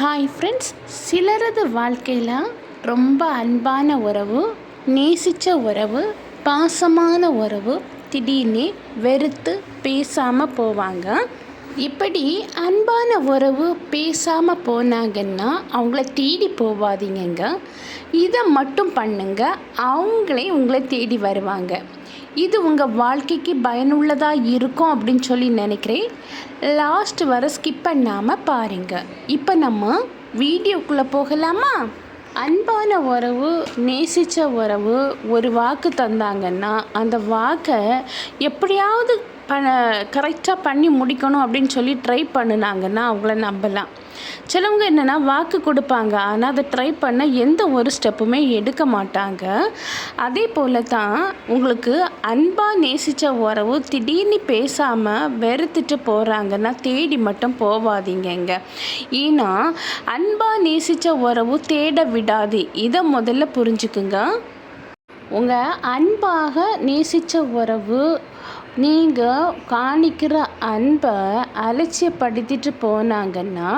Hi friends சிலரது வாழ்க்கையில் ரொம்ப அன்பான உறவு நேசித்த உறவு பாசமான உறவு திடீர்னு வெறுத்து பேசாமல் போவாங்க. இப்படி அன்பான உறவு பேசாமல் போனாங்கன்னா அவங்கள தேடி போவாதீங்கங்க. இதை மட்டும் பண்ணுங்க. அவங்களே உங்களை தேடி வருவாங்க. இது உங்கள் வாழ்க்கைக்கு பயனுள்ளதாக இருக்கும் அப்படின்னு சொல்லி நினைக்கிறேன். லாஸ்ட் வர ஸ்கிப் பண்ணாமல் பாருங்கள் இப்போ நம்ம வீடியோக்குள்ளே போகலாமா? அன்பான உறவு நேசித்த உறவு ஒரு வாக்கு தந்தாங்கன்னா அந்த வாக்கை எப்படியாவது ப கரெக்டாக பண்ணி முடிக்கணும் அப்படின்னு சொல்லி ட்ரை பண்ணினாங்கன்னா அவங்கள நம்பலாம். சிலவங்க என்னென்னா வாக்கு கொடுப்பாங்க. ஆனால் அதை ட்ரை பண்ண எந்த ஒரு ஸ்டெப்புமே எடுக்க மாட்டாங்க. அதே போல் தான் உங்களுக்கு அன்பாக நேசித்த உறவு திடீர்னு பேசாமல் வெறுத்துட்டு போகிறாங்கன்னா தேடி மட்டும் போகாதீங்கங்க ஏன்னா அன்பாக நேசித்த உறவு தேட விடாது. இதை முதல்ல புரிஞ்சுக்குங்க. உங்கள் அன்பாக நேசித்த உறவு நீங்கள் காணிக்கிற அன்பை அலட்சியப்படுத்திட்டு போனாங்கன்னா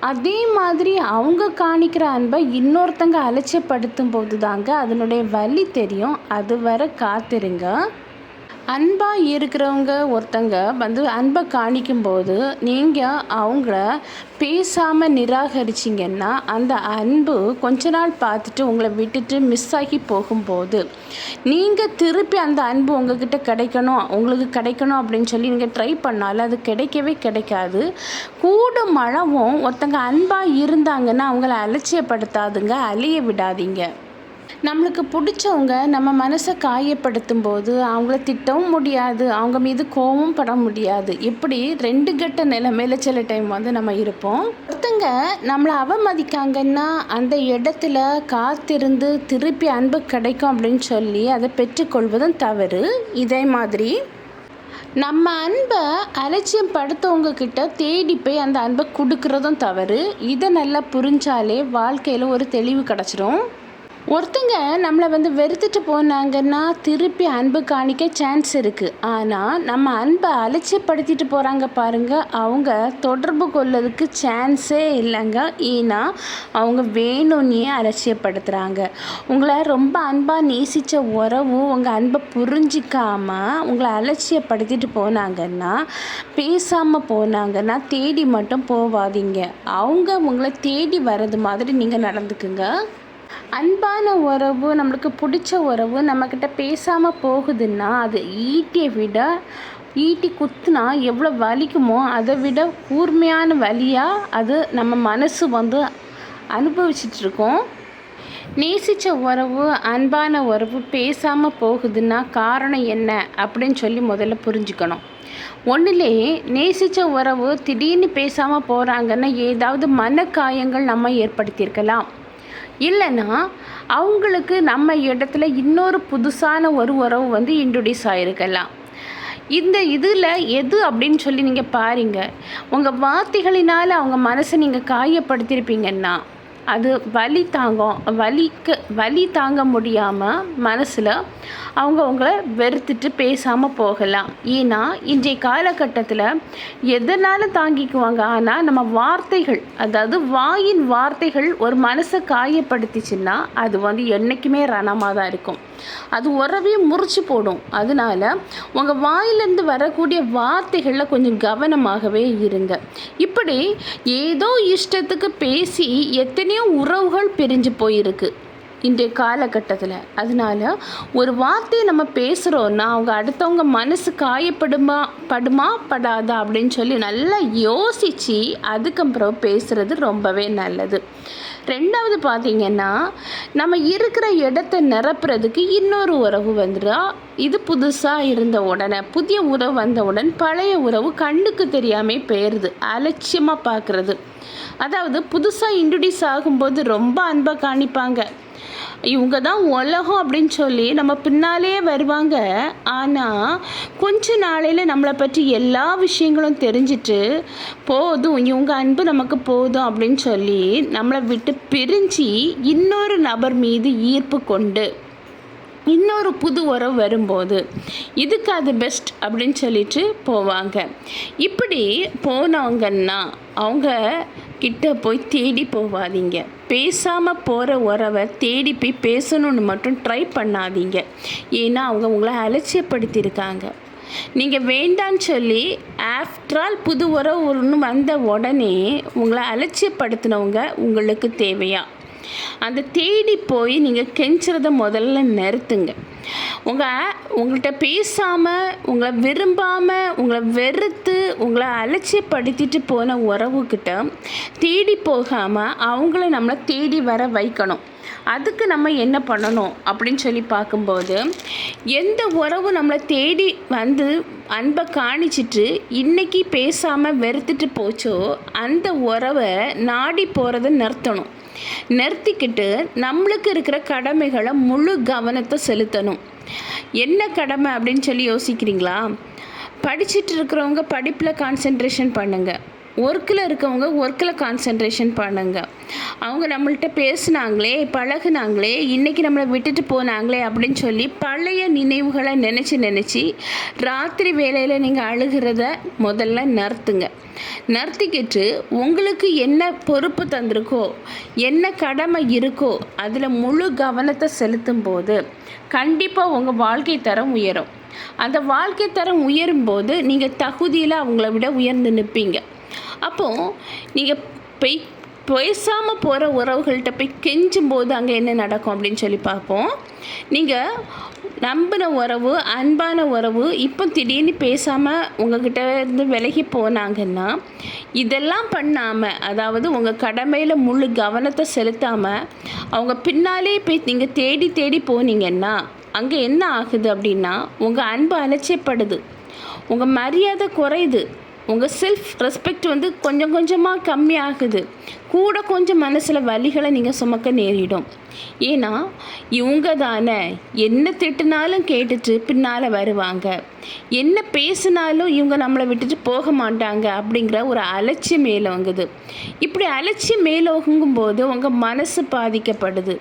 அதே மாதிரி அவங்க காணிக்கிற அன்பை இன்னொருத்தங்க அலட்சியப்படுத்தும் போது தாங்க அதனுடைய வலி தெரியும். அது வரை காத்திருங்க. அன்பாக இருக்கிறவங்க ஒருத்தங்க வந்து அன்பை காணிக்கும்போது நீங்கள் அவங்கள பேசாமல் நிராகரிச்சிங்கன்னா அந்த அன்பு கொஞ்ச நாள் பார்த்துட்டு உங்களை விட்டுட்டு மிஸ் ஆகி போகும்போது நீங்கள் திருப்பி அந்த அன்பு உங்ககிட்ட கிடைக்கணும் உங்களுக்கு கிடைக்கணும் அப்படின்னு சொல்லி நீங்கள் ட்ரை பண்ணாலும் அது கிடைக்கவே கிடைக்காது. கூட மழவும் ஒருத்தங்க அன்பாக இருந்தாங்கன்னா அவங்கள அலட்சியப்படுத்தாதுங்க அழிய விடாதீங்க. நம்மளுக்கு பிடிச்சவங்க நம்ம மனசை காயப்படுத்தும் போது அவங்கள திட்டவும் முடியாது அவங்க மீது கோவம் பட முடியாது. இப்படி ரெண்டு கட்ட நிலைமையில சில டைம் வந்து நம்ம இருப்போம். ஒருத்தங்க நம்மளை அவமதிக்காங்கன்னா அந்த இடத்துல காத்திருந்து திருப்பி அன்பு கிடைக்கும் அப்படின்னு சொல்லி அதை பெற்றுக்கொள்வதும் தவறு. இதே மாதிரி நம்ம அன்பை அலட்சியம் படுத்தவங்க கிட்ட தேடி போய் அந்த அன்பை கொடுக்கறதும் தவறு. இதை நல்லா புரிஞ்சாலே வாழ்க்கையில் ஒரு தெளிவு கிடச்சிரும். ஒருத்தங்க நம்மளை வந்து வெறுத்துட்டு போனாங்கன்னா திருப்பி அன்பு காணிக்க சான்ஸ் இருக்குது ஆனால் நம்ம அன்பை அலட்சியப்படுத்திட்டு போகிறாங்க பாருங்கள் அவங்க தொடர்பு கொள்ளதுக்கு சான்ஸே இல்லைங்க. ஏன்னா அவங்க வேணும்னே அலட்சியப்படுத்துகிறாங்க உங்களை ரொம்ப அன்பாக நேசித்த உறவும் உங்கள் அன்பை புரிஞ்சிக்காமல் உங்களை அலட்சியப்படுத்திட்டு போனாங்கன்னா பேசாமல் போனாங்கன்னா தேடி மட்டும் போவாதீங்க. அவங்க உங்களை தேடி வர்றது மாதிரி நீங்கள் நடந்துக்குங்க. அன்பான உறவு நம்மளுக்கு பிடிச்ச உறவு நம்மக்கிட்ட பேசாமல் போகுதுன்னா அது ஈட்டியை விட ஈட்டி குத்துனா எவ்வளோ வலிக்குமோ அதை விட கூர்மையான வலியாக அது நம்ம மனசு வந்து அனுபவிச்சிட்ருக்கோம். நேசித்த உறவு அன்பான உறவு பேசாமல் போகுதுன்னா காரணம் என்ன அப்படின்னு சொல்லி முதல்ல புரிஞ்சுக்கணும். ஒன்றுலே நேசித்த உறவு திடீர்னு பேசாமல் போகிறாங்கன்னா ஏதாவது மனக்காயங்கள் நம்ம ஏற்படுத்தியிருக்கலாம். இல்லைன்னா அவங்களுக்கு நம்ம இடத்துல இன்னொரு புதுசான ஒரு உறவு வந்து இன்ட்ரடியூஸ் ஆகிருக்கலாம் இந்த இதில் எது அப்படின்னு சொல்லி நீங்கள் பாருங்கள் உங்கள் வார்த்தைகளினால் அவங்க மனசை நீங்கள் காயப்படுத்தியிருப்பீங்கன்னா அது வலி தாங்கும் வலிக்கு வலி தாங்க முடியாமல் மனசில் அவங்க உங்களை வெறுத்துட்டு பேசாமல் போகலாம். ஏன்னா இன்றைய காலகட்டத்தில் எதனால் தாங்கிக்குவாங்க? ஆனால் நம்ம வார்த்தைகள் அதாவது வாயின் வார்த்தைகள் ஒரு மனசை காயப்படுத்திச்சுன்னா அது வந்து என்றைக்குமே ரணமாக தான் இருக்கும். அது உறவே முறிச்சு போடும். அதனால உங்கள் வாயிலேருந்து வரக்கூடிய வார்த்தைகளில் கொஞ்சம் கவனமாகவே இருங்க. இப்படி ஏதோ இஷ்டத்துக்கு பேசி எத்தனையோ உறவுகள் பிரிஞ்சு போயிருக்கு இன்றைய காலகட்டத்தில். அதனால ஒரு வார்த்தையை நம்ம பேசுகிறோன்னா அவங்க அடுத்தவங்க மனசு காயப்படுமா படுமா படாதா அப்படின்னு சொல்லி நல்லா யோசித்து அதுக்கப்புறம் பேசுகிறது ரொம்பவே நல்லது. ரெண்டாவது பார்த்திங்கன்னா நம்ம இருக்கிற இடத்த நிரப்புறதுக்கு இன்னொரு உறவு வந்துடா இது புதுசாக இருந்த உடனே புதிய உறவு வந்தவுடன் பழைய உறவு கண்ணுக்கு தெரியாமல் போயிடுது அலட்சியமாக பார்க்குறது. அதாவது புதுசாக இன்ட்ரடியூஸ் ஆகும்போது ரொம்ப அன்பாக காணிப்பாங்க. இவங்க தான் உலகம் அப்படின்னு சொல்லி நம்ம பின்னாலே வருவாங்க. ஆனால் கொஞ்ச நாளையில் நம்மளை பற்றி எல்லா விஷயங்களும் தெரிஞ்சிட்டு போதும் இவங்க அன்பு நமக்கு போதும் அப்படின்னு சொல்லி நம்மளை விட்டு பிரிஞ்சு இன்னொரு நபர் மீது ஈர்ப்பு கொண்டு இன்னொரு புது உறவு வரும்போது இதுக்கு அது பெஸ்ட் அப்படின்னு சொல்லிட்டு போவாங்க. இப்படி போனவங்கன்னா அவங்க கிட்ட போய் தேடி போகாதீங்க பேசாமல் போகிற உறவை தேடி போய் பேசணுன்னு மட்டும் ட்ரை பண்ணாதீங்க. ஏன்னா அவங்க உங்களை அலட்சியப்படுத்தியிருக்காங்க. நீங்கள் வேண்டான்னு சொல்லி ஆஃப்டர் ஆல் புது உறவு ஒன்று வந்த உடனே உங்களை அலட்சியப்படுத்தினவங்க உங்களுக்கு தேவையா? அந்த தேடி போய் நீங்கள் கெஞ்சுறத முதல்ல நிறுத்துங்க. உங்கள் உங்கள்கிட்ட பேசாமல் உங்களை விரும்பாமல் உங்களை வெறுத்து உங்களை அலட்சியப்படுத்திட்டு போன உறவுக்கிட்ட தேடி போகாமல் அவங்கள நம்மளை தேடி வர வைக்கணும். அதுக்கு நம்ம என்ன பண்ணணும் அப்படின்னு சொல்லி பார்க்கும்போது எந்த உறவு நம்மளை தேடி வந்து அன்பை காணிச்சிட்டு இன்னைக்கு பேசாமல் வெறுத்துட்டு போச்சோ அந்த உறவை நாடி போகிறத நிறுத்தணும். நிறுத்திக்கிட்டு நம்மளுக்கு இருக்கிற கடமைகளை முழு கவனத்தை செலுத்தணும். என்ன கடமை அப்படின்னு சொல்லி யோசிக்கிறீங்களா? படிச்சுட்டு இருக்கிறவங்க படிப்பில் கான்சென்ட்ரேஷன் பண்ணுங்கள் ஒர்க்கில் இருக்கவங்க ஒர்க்கில் கான்சென்ட்ரேஷன் பண்ணுங்க. அவங்க நம்மள்கிட்ட பேசுனாங்களே பழகுனாங்களே இன்றைக்கி நம்மளை விட்டுட்டு போனாங்களே அப்படின்னு சொல்லி பழைய நினைவுகளை நினச்சி நினச்சி ராத்திரி வேலையில் நீங்கள் அழுகிறத முதல்ல நிறுத்துங்க. நிறுத்திக்கிட்டு உங்களுக்கு என்ன பொறுப்பு தந்திருக்கோ என்ன கடமை இருக்கோ அதில் முழு கவனத்தை செலுத்தும் போது கண்டிப்பாக உங்கள் வாழ்க்கை தரம் உயரும். அந்த வாழ்க்கை தரம் உயரும்போது நீங்கள் தகுதியில் அவங்கள விட உயர்ந்து நிற்பீங்க அப்போது நீங்கள் போய் பேசாமல் போகிற உறவுகள்கிட்ட போய் கெஞ்சும் போது அங்கே என்ன நடக்கும் அப்படின்னு சொல்லி பார்ப்போம். நீங்கள் நம்பின உறவு அன்பான உறவு இப்போ திடீர்னு பேசாமல் உங்ககிட்ட இருந்து விலகி போனாங்கன்னா இதெல்லாம் பண்ணாமல் அதாவது உங்கள் கடமையில் முழு கவனத்தை செலுத்தாமல் அவங்க பின்னாலே போய் நீங்கள் தேடி தேடி போனீங்கன்னா அங்கே என்ன ஆகுது அப்படின்னா உங்கள் அன்பு அலட்சியப்படுது. உங்கள் மரியாதை குறையுது. உங்கள் செல்ஃப் ரெஸ்பெக்ட் வந்து கொஞ்சம் கொஞ்சமாக கம்மியாகுது. கூட கொஞ்சம் மனசில் வலிகளை நீங்கள் சுமக்க நேரிடும். ஏன்னா இவங்க தானே என்ன திட்டுனாலும் கேட்டுட்டு பின்னால் வருவாங்க. என்ன பேசினாலும் இவங்க நம்மளை விட்டுட்டு போக மாட்டாங்க அப்படிங்கிற ஒரு அலட்சியம் மேலோங்குது. இப்படி அலட்சியம் மேலோங்கும்போது உங்கள் மனசு பாதிக்கப்படுது.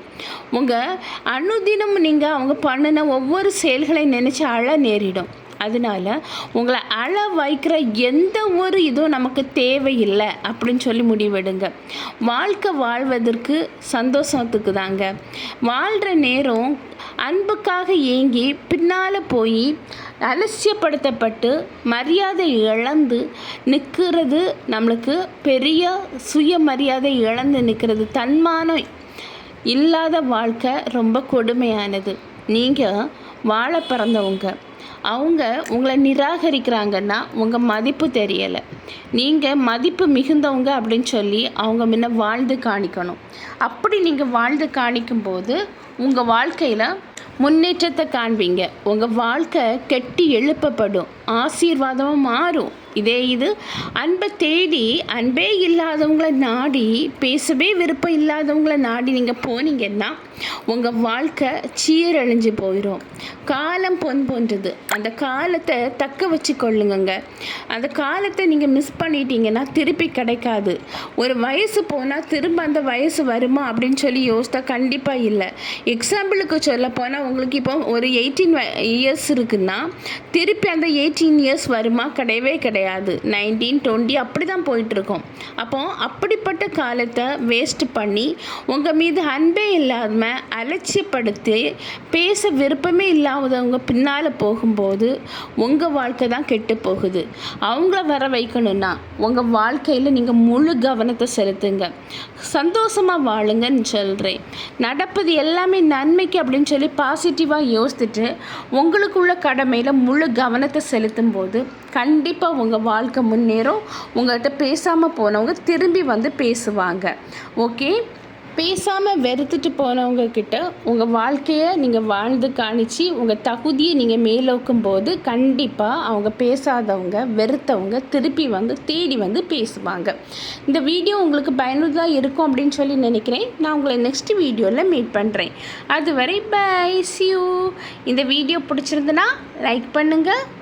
உங்கள் அனுதினம் நீங்கள் அவங்க பண்ணின ஒவ்வொரு செயல்களை நினச்சி அழ நேரிடும். அதனால உங்களை அள வைக்கிற எந்த ஒரு இதுவும் நமக்கு தேவையில்லை அப்படின்னு சொல்லி முடிவெடுங்க. வாழ்க்கை வாழ்வதற்கு சந்தோஷத்துக்கு தாங்க. வாழ்கிற நேரம் அன்புக்காக ஏங்கி பின்னால் போய் அலட்சியப்படுத்தப்பட்டு மரியாதை இழந்து நிற்கிறது நம்மளுக்கு பெரிய சுயமரியாதை இழந்து நிற்கிறது. தன்மானம் இல்லாத வாழ்க்கை ரொம்ப கொடுமையானது. நீங்கள் வாழ பிறந்தவங்க. அவங்க உங்களை நிராகரிக்கிறாங்கன்னா உங்கள் மதிப்பு தெரியலை. நீங்கள் மதிப்பு மிகுந்தவங்க அப்படின்னு சொல்லி அவங்க முன்ன வாழ்ந்து காணிக்கணும். அப்படி நீங்கள் வாழ்ந்து காணிக்கும்போது உங்கள் வாழ்க்கையில் முன்னேற்றத்தை காண்பீங்க. உங்கள் வாழ்க்கை கெட்டி எழுப்பப்படும். ஆசீர்வாதமாக மாறும். இதே இது அன்பை தேடி அன்பே இல்லாதவங்கள நாடி பேசவே விருப்பம் இல்லாதவங்கள நாடி நீங்கள் போனீங்கன்னா உங்கள் வாழ்க்கை சீரழிஞ்சு போயிடும் காலம் பொன் போன்றது. அந்த காலத்தை தக்க வச்சு கொள்ளுங்கங்க அந்த காலத்தை நீங்கள் மிஸ் பண்ணிட்டீங்கன்னா திருப்பி கிடைக்காது. ஒரு வயசு போனால் திரும்ப அந்த வயசு வருமா அப்படின்னு சொல்லி யோசித்தா கண்டிப்பாக இல்லை. எக்ஸாம்பிளுக்கு சொல்ல போனால் உங்களுக்கு இப்போ ஒரு எயிட்டீன் இயர்ஸ் இருக்குன்னா திருப்பி அந்த எயிட்டீன் இயர்ஸ் வருமா கிடையவே கிடையாது. நைன்டீன் டுவெண்ட்டி அப்படி தான் போயிட்டுருக்கோம். அப்போ அப்படிப்பட்ட காலத்தை வேஸ்ட் பண்ணி உங்கள் மீது அன்பே இல்லாமல் அலட்சியப்படுத்தி பேச விருப்பமே இல்லாதவங்க பின்னால் போகும்போது உங்கள் வாழ்க்கை தான் கெட்டு போகுது. அவங்கள வர வைக்கணும்னா உங்கள் வாழ்க்கையில் நீங்கள் முழு கவனத்தை செலுத்துங்க. சந்தோஷமாக வாழுங்கன்னு சொல்கிறேன் நடப்பது எல்லாமே நன்மைக்கு அப்படின்னு சொல்லி பாசிட்டிவாக யோசித்துட்டு உங்களுக்குள்ள கடமையில் முழு கவனத்தை செலுத்தும் போது கண்டிப்பாக உங்கள் வாழ்க்கை முன்னேறும். உங்கள்கிட்ட பேசாமல் போனவங்க திரும்பி வந்து பேசுவாங்க. ஓகே பேசாமல் வெறுத்துட்டு போனவங்க கிட்ட உங்கள் வாழ்க்கையை நீங்கள் வாழ்ந்து காணிச்சு உங்கள் தகுதியை நீங்கள் மேலோக்கும் போது கண்டிப்பாக அவங்க பேசாதவங்க வெறுத்தவங்க திருப்பி வந்து தேடி வந்து பேசுவாங்க. இந்த வீடியோ உங்களுக்கு பயனுள்ளதாக இருக்கும் அப்படின்னு சொல்லி நினைக்கிறேன். நான் உங்களை நெக்ஸ்ட் வீடியோவில் மீட் பண்ணுறேன் அதுவரை பை சியூ இந்த வீடியோ பிடிச்சிருந்துன்னா லைக் பண்ணுங்கள்